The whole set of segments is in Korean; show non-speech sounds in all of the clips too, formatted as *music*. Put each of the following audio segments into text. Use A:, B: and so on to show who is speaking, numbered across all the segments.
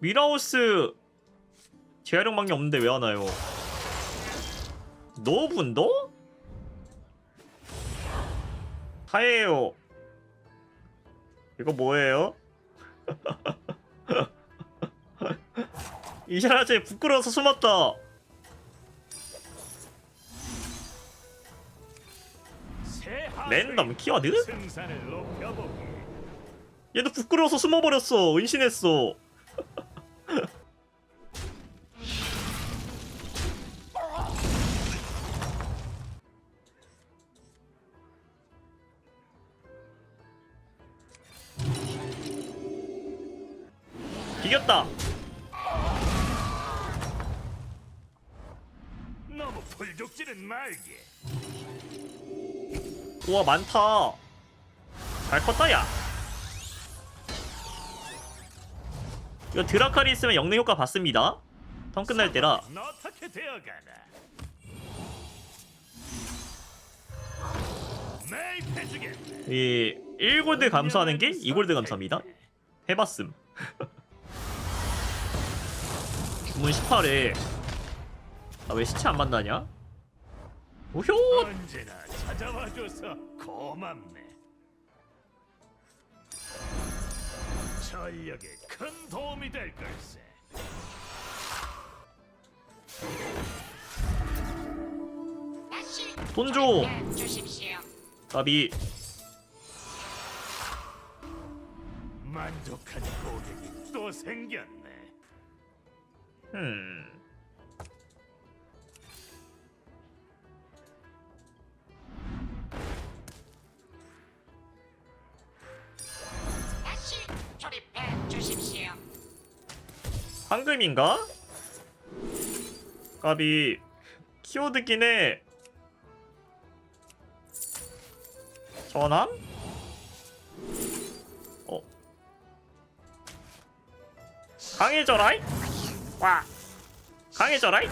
A: 미라우스 재활용 방이 없는데 왜 하나요? 노분도? 하예요. 이거 뭐예요? *laughs* 이샤라제 부끄러워서 숨었다. 랜덤 키워드? 얘도 부끄러워서 숨어버렸어. 은신했어. 이겼다.
B: 너무 불족지는 말게.
A: 우와 많다. 잘 컸다 야. 이거 드라칼이 있으면 영능 효과 받습니다. 턴 끝날 때라.
B: 어떻게 되어가나? 매입해주겠네.
A: 이 1골드 감소하는 게 2골드 감소합니다. 해봤음. 주문 18에 아왜 시체 안 만나냐? 오효!
B: 언제나 찾아와줘서 고맙네. 전력에 큰 도움이 될 걸세.
A: 돈 줘!
C: 주십시오.
A: 까비
B: 만족한 고객이 또 생겼네.
A: 음.
C: 다시 조립해 주십시오.
A: 황금인가? 까비 키워드긴 해 전함? 어 강해져라이? 와. 강해져라이?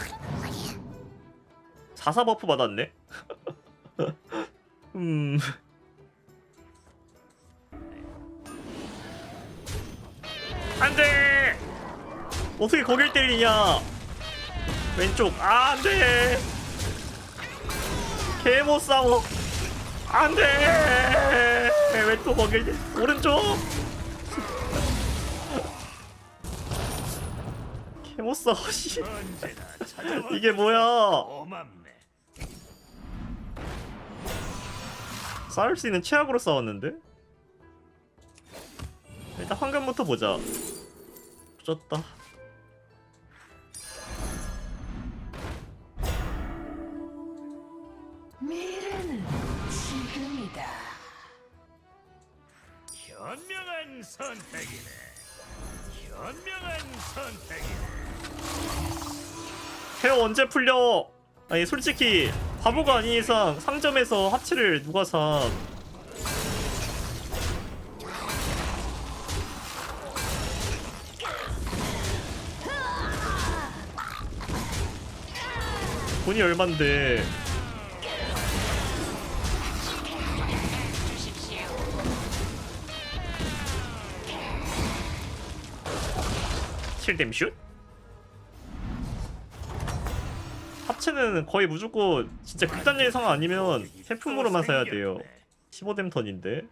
A: 사사 버프 받았네? *laughs* 음. 안돼! 어떻게 거길 때리냐? 왼쪽. 아 안돼! 개못 싸워 안돼! 왜또 거길 때 오른쪽 못 싸워 *laughs* 씨. *laughs* 이게 뭐야
B: 고맙네.
A: 싸울 수 있는 최악으로 싸웠는데 일단 황금부터 보자 졌다
D: 미래는 지금이다.
B: 현명한 선택이네. 현명한 선택이네.
A: 헤어 언제 풀려 아니 솔직히 바보가 아닌 이상 상점에서 합체를 누가 사 돈이 얼만데
C: 주십시오.
A: 칠댐 슛? 합체는 거의 무조건 진짜 극단적인 상황 아니면 태풍으로만 사야 돼요. 15댐 턴인데.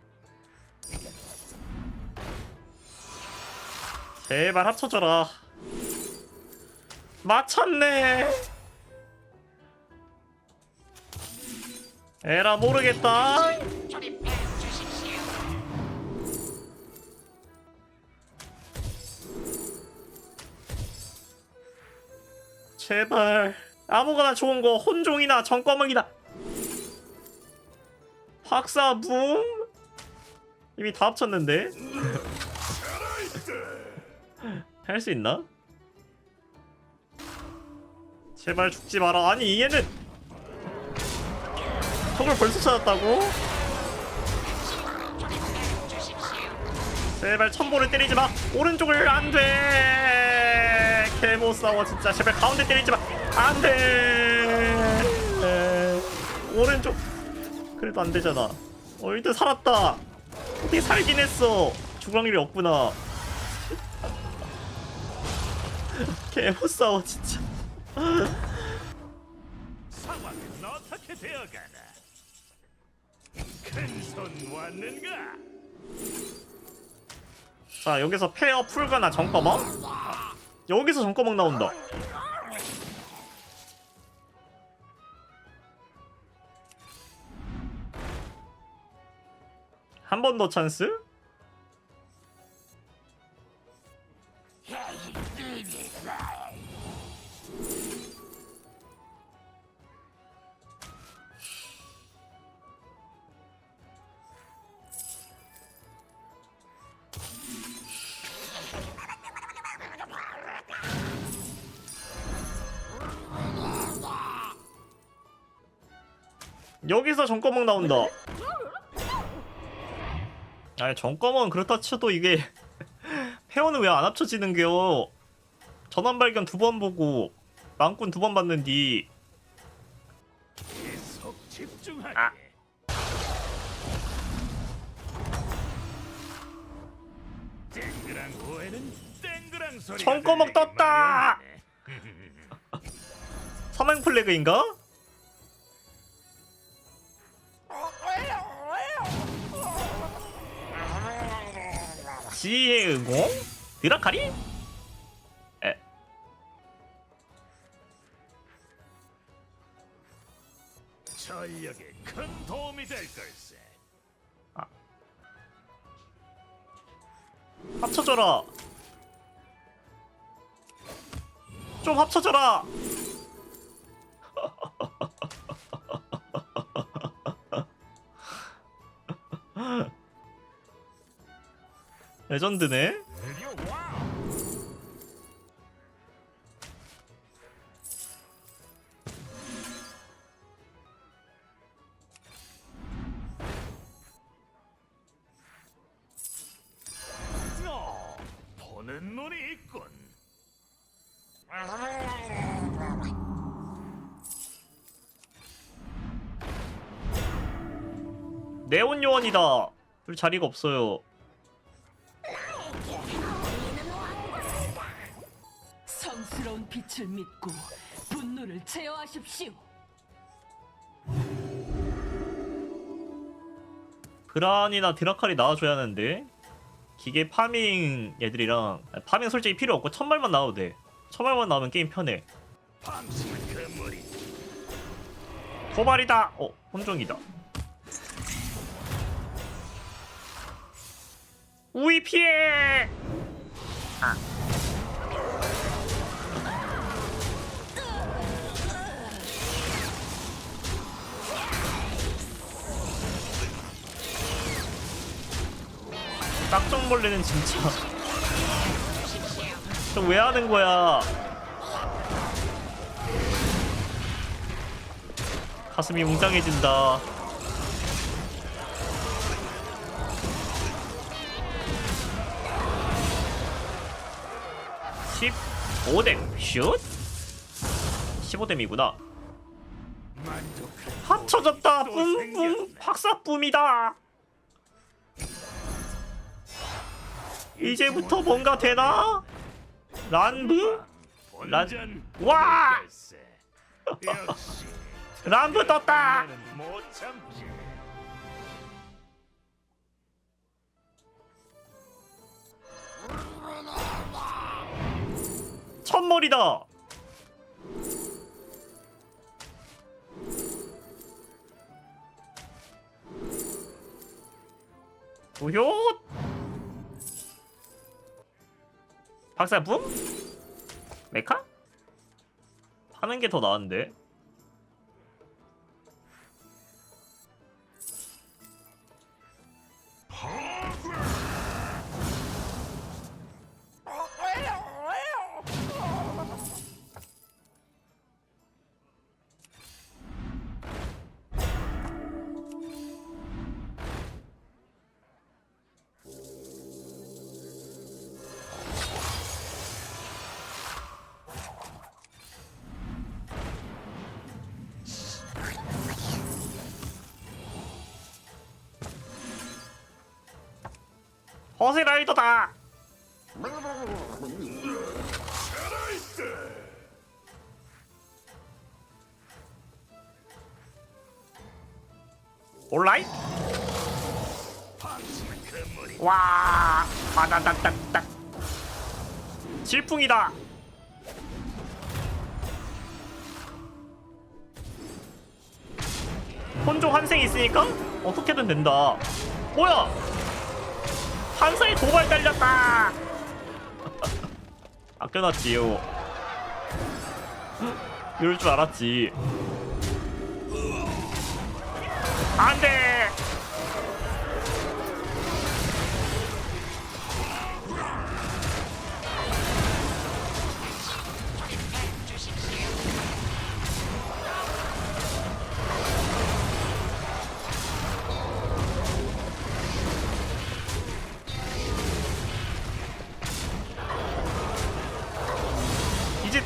A: 제발 합쳐져라. 맞췄네. 에라 모르겠다. 제발 아무거나 좋은 거 혼종이나 정꺼멍이다 박사붐 이미 다 합쳤는데 *laughs* 할 수 있나? 제발 죽지 마라 아니 얘는 적을 벌써 찾았다고? 제발 천보를 때리지 마. 오른쪽을 안 돼. 개못 싸워 진짜. 제발 가운데 때리지 마. 안 돼. 에, 오른쪽. 그래도 안 되잖아. 어 일단 살았다. 어떻게 살긴 했어. 죽을 확률이 없구나. *laughs* 개못 싸워 진짜.
B: 상황은 어떻게 되어가나? 큰손 왔는가?
A: 자 여기서 페어 풀거나 정꺼먹. 여기서 정꺼먹 나온다. 한 번 더 찬스? 여기서 정꺼먹 나온다. 아니 정꺼먹은 그렇다 쳐도 이게 *laughs* 페어는 왜안 합쳐지는겨? 전환 발견 두 번 보고 망꾼 두 번 봤는디. 아. 청꺼먹 떴다! *laughs* 서맹 플래그인가? 지혜의 응공? 드라카리? 에
B: 전력에 큰 도움이 될 걸세.
A: 합쳐줘라 좀 합쳐줘라 레전드네. 네온 요원이다 둘 자리가 없어요
D: 성스러운 빛을 믿고 분노를 제어하십시오.
A: 브란이나 드라칼이 나와줘야 하는데 기계 파밍 애들이랑 아니, 파밍 솔직히 필요 없고 천발만 나와도 돼. 천발만 나오면 게임 편해. 도발이다! 어 혼종이다. 우위 피해 딱정벌레는 진짜. 저왜 하는 거야? 가슴이 웅장해진다. (15댐) 슛? (15댐이구나)
B: 만족한
A: 합쳐졌다.
B: 또
A: 뿜뿜.
B: 생겼네.
A: 박사뿜이다 이제부터 뭔가 되나 란브
B: 본전
A: 와! *laughs* 란브 떴다. 첫머리다 우효 박사 붐? 메카? 파는 게 더 나은데 버스라이더다.
B: 온라인?
A: 와, 아, 바다닥닥닥. 질풍이다. 혼조 환생 있으니까 어떻게든 된다. 뭐야? 환상이 도발 달렸다. *laughs* 아껴놨지요. 이럴 줄 알았지. 안돼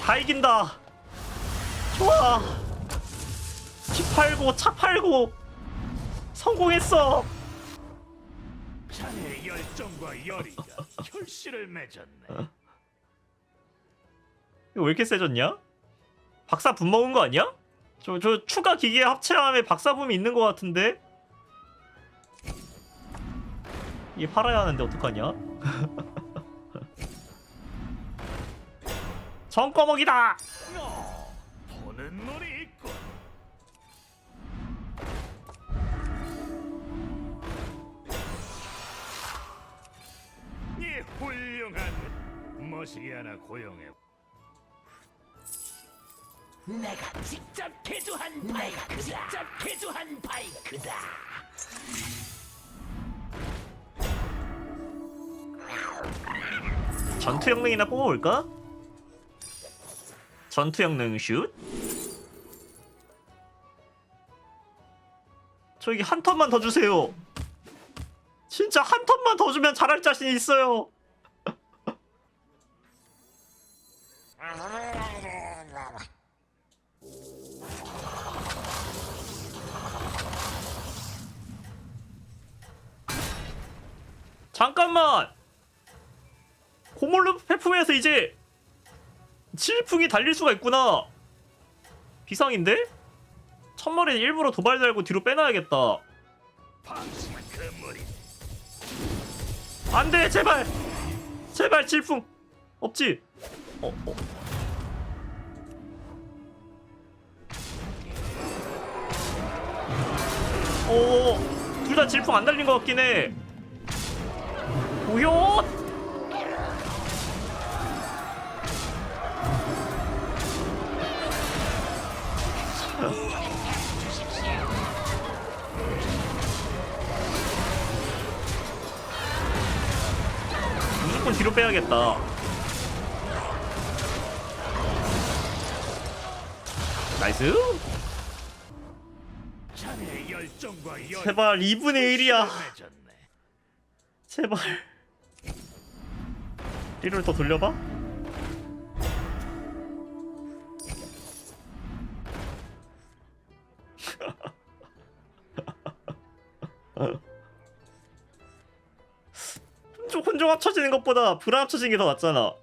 A: 다 이긴다. 좋아. 피 팔고 차 팔고 성공했어.
B: 자네의 열정과 열의가 결실을 맺었네.
A: 이거 왜 이렇게 세졌냐? 박사 분 먹은 거 아니야? 저 저 추가 기계 합체함에 박사 분이 있는 것 같은데. 이게 팔아야 하는데 어떡하냐? *laughs* 정꺼먹이다.
B: 어, 보는 눈이 있군. 이 훌륭한 머시기 하나 고용해.
D: 내가 직접 개조한 바이크다. 직접 개조한 바이크다.
A: 전투 영능이나 뽑아볼까? 전투 영능 슛. 저기 한 턴만 더 주세요. 진짜 한 턴만 더 주면 잘할 자신 있어요. 잠깐만. 고몰루 페프에서 이제 질풍이 달릴 수가 있구나. 비상인데? 첫머리 일부러 도발 달고 뒤로 빼놔야겠다. 안돼 제발 제발 질풍 없지? 어 어. 오 둘 다 질풍 안 달린 것 같긴 해. 오요 뒤로 빼야겠다. 나이스. 제발 2분의 1이야.
B: 맺었네.
A: 제발. 1을 더 돌려봐. 혼종, 혼종 합쳐지는 것보다 불안 합쳐지는 게 더 낫잖아.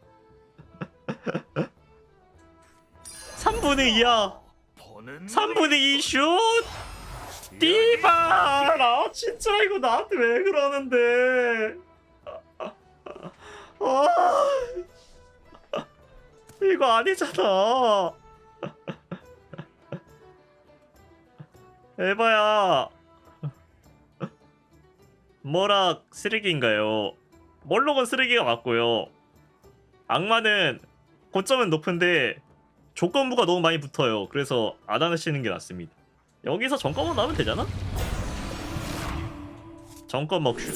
A: 3분의 2야.
B: 보는
A: 3분의 2 슛! 띠바! 나 진짜 이거 나한테 왜 그러는데? 아, *laughs* 이거 아니잖아. *laughs* 에바야. 뭐락 쓰레기인가요? 멀록은 쓰레기가 맞고요. 악마는 고점은 높은데 조건부가 너무 많이 붙어요. 그래서 안 하시는 게 낫습니다. 여기서 정권만 나오면 되잖아? 정권 먹슈.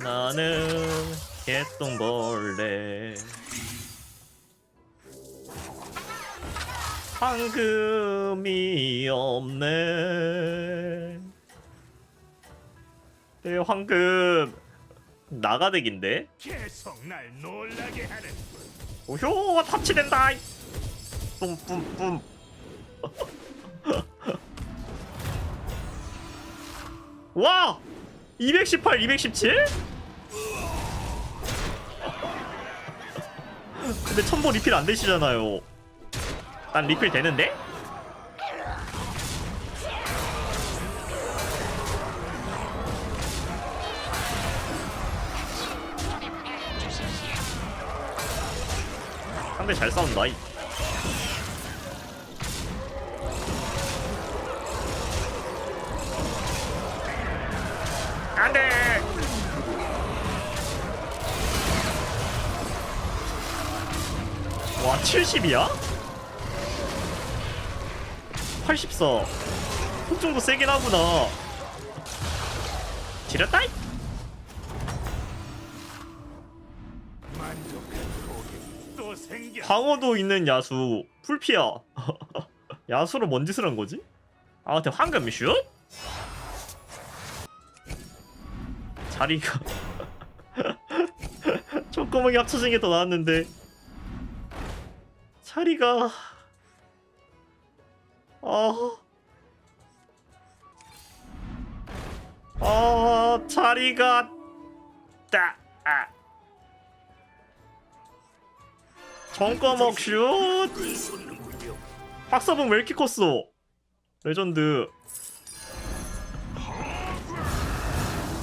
A: 나는 개똥벌레. 황금이 없네. 네, 황금 나가덱인데?
B: 계속 날 놀라게 하는.
A: 오효 탑치된다 뿜뿜뿜 와 218, 217? 근데 첨보 리필 안 되시잖아요 난 리필 되는데? 잘 싸운다. 이. 안 돼! 와, 70이야? 84. 훅 정도 세긴 하구나. 지렸다? 이. 방어도 있는 야수. 풀피야. *laughs* 야수로 뭔 짓을 한 거지? 아 근데 황금 슛? 자리가 *laughs* 조그맣게 합쳐진 게 더 나았는데. 자리가. 아... 아 자리가. 따 정꺼먹 슛. 박사봉 왜 이렇게 컸어? 레전드.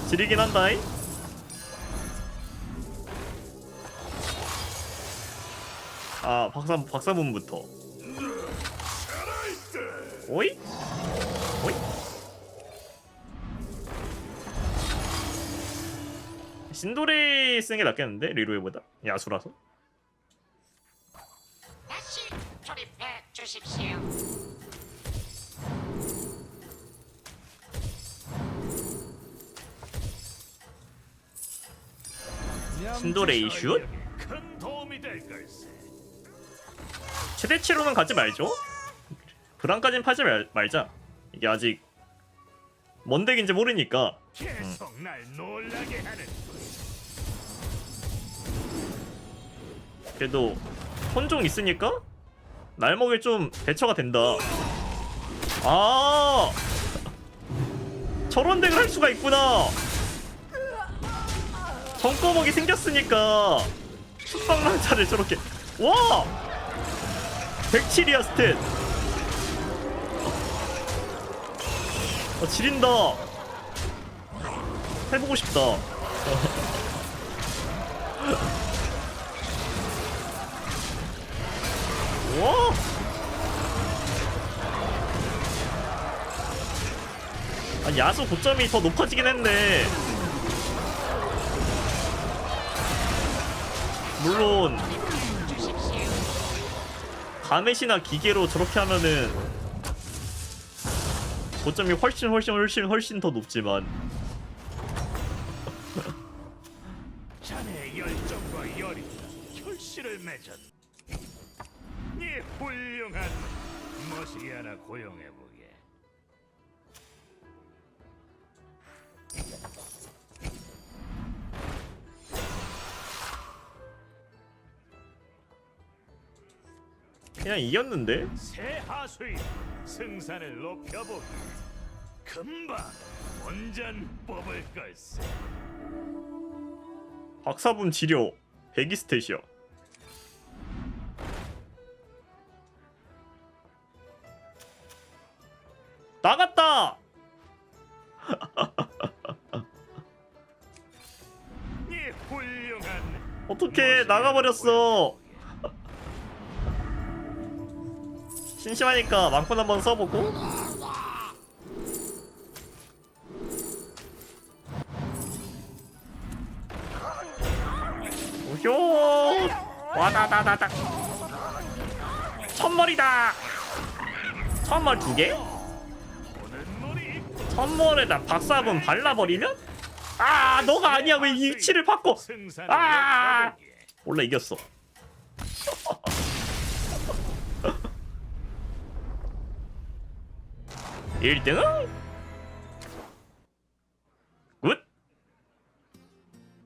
A: 지리긴 한다잉. 아 박사 박사봉부터. 오이? 오이? 신도레 쓰는 게 낫겠는데? 리로이보다? 야수라서
C: 주십시오.
A: 신도레이 슛?
B: 큰 도움이 될 걸세.
A: 최대치로는 가지 말죠. 브랑까진 팔지 말, 말자. 이게 아직 뭔 덱인지 모르니까
B: 계속 날 놀라게 하는
A: 그래도 혼종 있으니까 날 먹일 좀 대처가 된다. 아 저런 덱을 할 수가 있구나. 정꺼먹이 생겼으니까 숙박랑차를 저렇게 와 107이야 스탯. 어, 지린다. 해보고 싶다. *laughs* 와! 아, 야수 고점이 더 높아지긴 했네. 물론. 가넷이나 기계로 저렇게 하면은 고점이 훨씬 훨씬 훨씬 훨씬 더 높지만
B: 자네의 열정과 열이 결실을 맺었. 이 멋이 하나 고용해 보게.
A: 그냥 이겼는데
B: 새 하수인 승산을 높여보게. 금방 온전 뽑을 걸세.
A: 박사분 치료 100이 스탯이야. 나가버렸어. 심심하니까 망콘 한번 써보고. 오효 와다다다다 천머리다 천머리 두 개?
B: 보는 머리
A: 천머리에다 박사분 발라버리면? 아 너가 아니야 왜이 위치를 바꿔 아! 원래 이겼어. *laughs* 일등은